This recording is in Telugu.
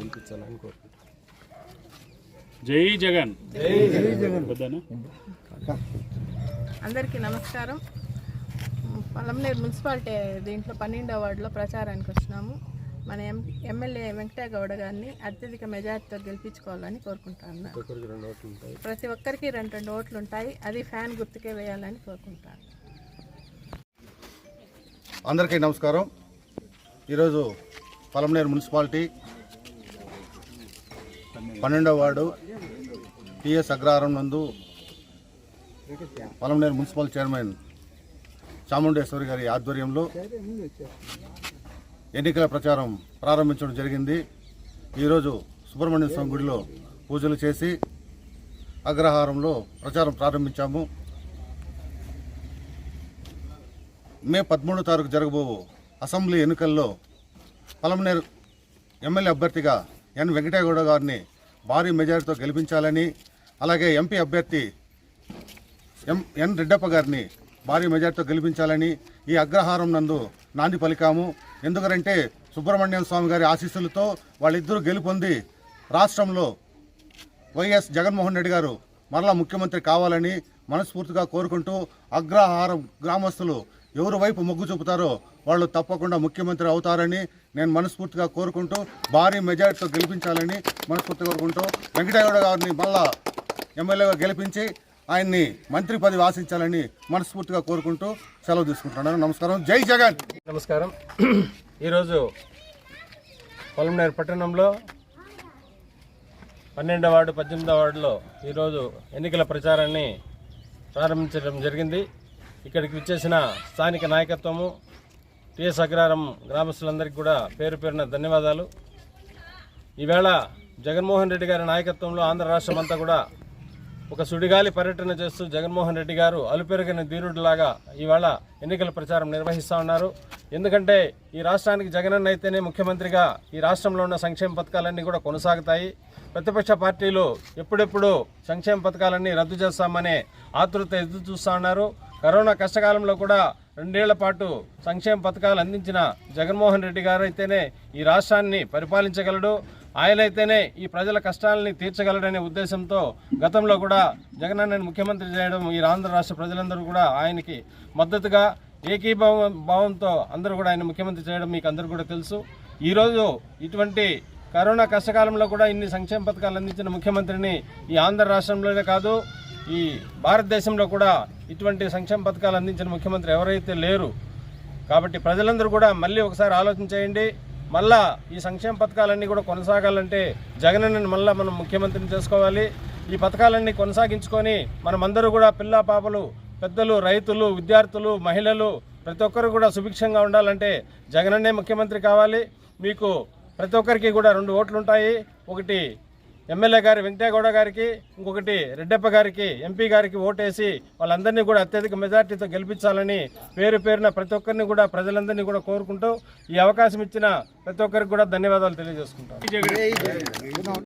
గెలిపించాలని కోరుకుంటున్నాను జై జగన్? అందరికీ నమస్కారం. పలమనేరు మున్సిపాలిటీ దీంట్లో పన్నెండవ వార్డులో ప్రచారానికి వచ్చినాము. మన ఎం ఎమ్మెల్యే వెంకటగౌడ గారిని అత్యధిక మెజార్టీతో గెలిపించుకోవాలని కోరుకుంటాను ప్రతి ఒక్కరికి రెండు రెండు ఓట్లు ఉంటాయి. అది ఫ్యాన్ గుర్తుకే వేయాలని కోరుకుంటాను అందరికీ నమస్కారం. ఈరోజు పలమనేరు మున్సిపాలిటీ పన్నెండవ వార్డు టిఎస్ అగ్రహారం నందు పొలంనేరు మున్సిపల్ చైర్మన్ చాముండేశ్వరి గారి ఆధ్వర్యంలో ఎన్నికల ప్రచారం ప్రారంభించడం జరిగింది. ఈరోజు సుబ్రహ్మణ్య స్వామి గుడిలో పూజలు చేసి అగ్రహారంలో ప్రచారం ప్రారంభించాము. మే పదమూడో తారీఖు జరగబో అసెంబ్లీ ఎన్నికల్లో పలమనేరు ఎమ్మెల్యే అభ్యర్థిగా ఎన్ వెంకటేగౌడ గారిని భారీ మెజారిటీతో గెలిపించాలని అలాగే ఎంపీ అభ్యర్థి ఎం ఎన్ రెడ్డప్ప గారిని భారీ మెజార్టీతో గెలిపించాలని ఈ అగ్రహారం నందు నాంది పలికాము. ఎందుకంటే సుబ్రహ్మణ్యం స్వామి గారి ఆశీస్సులతో వాళ్ళిద్దరూ గెలుపొంది రాష్ట్రంలో వైఎస్ జగన్మోహన్ రెడ్డి గారు మరలా ముఖ్యమంత్రి కావాలని మనస్ఫూర్తిగా కోరుకుంటూ అగ్రహారం గ్రామస్తులు ఎవరి వైపు మొగ్గు చూపుతారో వాళ్ళు తప్పకుండా ముఖ్యమంత్రి అవుతారని నేను మనస్ఫూర్తిగా కోరుకుంటూ భారీ మెజారిటీతో గెలిపించాలని మనస్ఫూర్తిగా కోరుకుంటూ వెంకటగౌడ గారిని మళ్ళా ఎమ్మెల్యేగా గెలిపించి ఆయన్ని మంత్రి పదవి ఆశించాలని మనస్ఫూర్తిగా కోరుకుంటూ సెలవు తీసుకుంటున్నాను. నమస్కారం. జై జగన్! నమస్కారం. ఈరోజు పొలంనేరు పట్టణంలో పన్నెండవ వార్డు పద్దెనిమిదవ వార్డులో ఈరోజు ఎన్నికల ప్రచారాన్ని ప్రారంభించడం జరిగింది. ఇక్కడికి విచ్చేసిన స్థానిక నాయకత్వము టిఎస్ అగ్రహారం గ్రామస్తులందరికీ కూడా పేరు పేరున ధన్యవాదాలు. ఈవేళ జగన్మోహన్ రెడ్డి గారి నాయకత్వంలో ఆంధ్ర రాష్ట్రం అంతా కూడా ఒక సుడిగాలి పర్యటన చేస్తూ జగన్మోహన్ రెడ్డి గారు అలుపెరగని ధీరుడిలాగా ఈవేళ ఎన్నికల ప్రచారం నిర్వహిస్తూ ఉన్నారు. ఎందుకంటే ఈ రాష్ట్రానికి జగనన్న అయితేనే ముఖ్యమంత్రిగా ఈ రాష్ట్రంలో ఉన్న సంక్షేమ పథకాలన్నీ కూడా కొనసాగుతాయి. ప్రతిపక్ష పార్టీలు ఎప్పుడెప్పుడు సంక్షేమ పథకాలన్నీ రద్దు చేస్తామనే ఆతృత ఎదురు చూస్తూ ఉన్నారు. కరోనా కష్టకాలంలో కూడా రెండేళ్ళ పాటు సంక్షేమ పథకాలు అందించిన జగన్మోహన్ రెడ్డి గారు అయితేనే ఈ రాష్ట్రాన్ని పరిపాలించగలడు. ఆయనైతేనే ఈ ప్రజల కష్టాలని తీర్చగలడనే ఉద్దేశంతో గతంలో కూడా జగనన్నని ముఖ్యమంత్రి చేయడం ఈ ఆంధ్ర రాష్ట్ర ప్రజలందరూ కూడా ఆయనకి మద్దతుగా ఏకీభావం భావంతో అందరూ కూడా ఆయన ముఖ్యమంత్రి చేయడం మీకు అందరూ కూడా తెలుసు. ఈరోజు ఇటువంటి కరోనా కష్టకాలంలో కూడా ఇన్ని సంక్షేమ పథకాలు అందించిన ముఖ్యమంత్రిని ఈ ఆంధ్ర రాష్ట్రంలోనే కాదు ఈ భారతదేశంలో కూడా ఇటువంటి సంక్షేమ పథకాలు అందించిన ముఖ్యమంత్రి ఎవరైతే లేరు కాబట్టి ప్రజలందరూ కూడా మళ్ళీ ఒకసారి ఆలోచన చేయండి. మళ్ళా ఈ సంక్షేమ పథకాలన్నీ కూడా కొనసాగాలంటే జగనన్నని మళ్ళీ మనం ముఖ్యమంత్రిని చేసుకోవాలి. ఈ పథకాలన్నీ కొనసాగించుకొని మనమందరూ కూడా పిల్ల పాపలు పెద్దలు రైతులు విద్యార్థులు మహిళలు ప్రతి ఒక్కరు కూడా సుభిక్షంగా ఉండాలంటే జగనన్నే ముఖ్యమంత్రి కావాలి. మీకు ప్రతి ఒక్కరికి కూడా రెండు ఓట్లు ఉంటాయి ఒకటి ఎమ్మెల్యే గారి వెంకటేగౌడ గారికి ఇంకొకటి రెడ్డప్ప గారికి ఎంపీ గారికి ఓటేసి వాళ్ళందరినీ కూడా అత్యధిక మెజార్టీతో గెలిపించాలని పేరు పేరున ప్రతి ఒక్కరిని కూడా ప్రజలందరినీ కూడా కోరుకుంటూ ఈ అవకాశం ఇచ్చిన ప్రతి ఒక్కరికి కూడా ధన్యవాదాలు తెలియజేసుకుంటాం